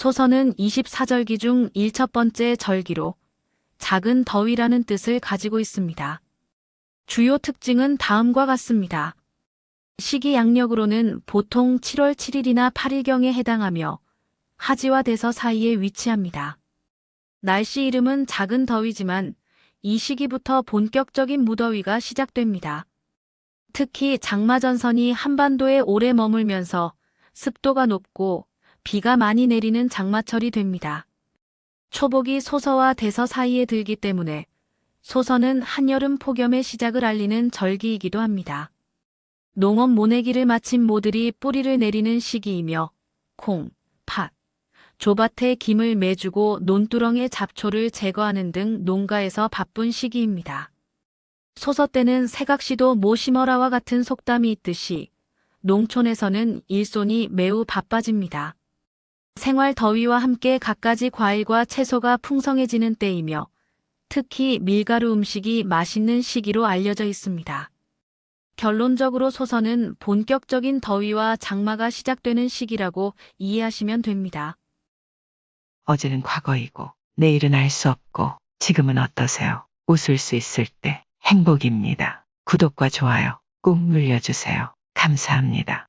소서는 24절기 중 1첫 번째 절기로 작은 더위라는 뜻을 가지고 있습니다. 주요 특징은 다음과 같습니다. 시기 양력으로는 보통 7월 7일이나 8일경에 해당하며 하지와 대서 사이에 위치합니다. 날씨 이름은 작은 더위지만 이 시기부터 본격적인 무더위가 시작됩니다. 특히 장마전선이 한반도에 오래 머물면서 습도가 높고 비가 많이 내리는 장마철이 됩니다. 초복이 소서와 대서 사이에 들기 때문에 소서는 한여름 폭염의 시작을 알리는 절기이기도 합니다. 농업 모내기를 마친 모들이 뿌리를 내리는 시기이며 콩, 팥, 조밭에 김을 매주고 논두렁의 잡초를 제거하는 등 농가에서 바쁜 시기입니다. 소서 때는 새각시도 모 심어라와 같은 속담이 있듯이 농촌에서는 일손이 매우 바빠집니다. 생활 더위와 함께 갖가지 과일과 채소가 풍성해지는 때이며 특히 밀가루 음식이 맛있는 시기로 알려져 있습니다. 결론적으로 소서는 본격적인 더위와 장마가 시작되는 시기라고 이해하시면 됩니다. 어제는 과거이고 내일은 알 수 없고 지금은 어떠세요? 웃을 수 있을 때 행복입니다. 구독과 좋아요 꾹 눌러주세요. 감사합니다.